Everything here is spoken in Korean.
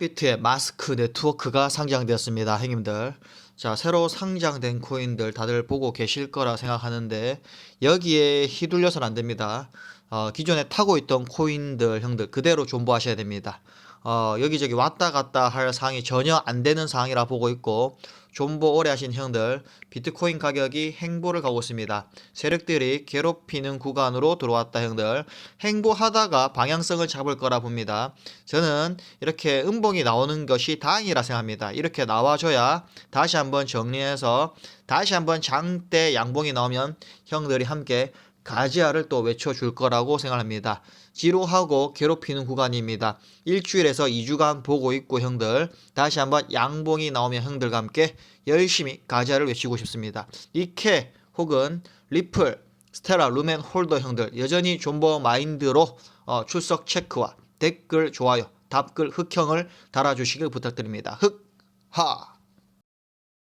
업비트의 마스크 네트워크가 상장되었습니다. 형님들. 자, 새로 상장된 코인들 다들 보고 계실 거라 생각하는데 여기에 휘둘려서는 안 됩니다. 어, 기존에 타고 있던 코인들 형들 그대로 존버하셔야 됩니다. 어, 여기저기 왔다 갔다 할 상황이 전혀 안 되는 상황이라 보고 있고 존버 오래 하신 형들 비트코인 가격이 행보를 가고 있습니다. 세력들이 괴롭히는 구간으로 들어왔다 형들 행보하다가 방향성을 잡을 거라 봅니다. 저는 이렇게 음봉이 나오는 것이 다행이라 생각합니다. 이렇게 나와줘야 다시 한번 정리해서 다시 한번 장대 양봉이 나오면 형들이 함께 가지아를 또 외쳐줄 거라고 생각합니다. 지루하고 괴롭히는 구간입니다. 일주일에서 2주간 보고 있고 형들 다시 한번 양봉이 나오면 형들과 함께 열심히 가지아를 외치고 싶습니다. 이케 혹은 리플, 스테라, 루멘, 홀더 형들 여전히 존버 마인드로 어, 출석 체크와 댓글, 좋아요, 답글, 흑형을 달아주시길 부탁드립니다. 흑하!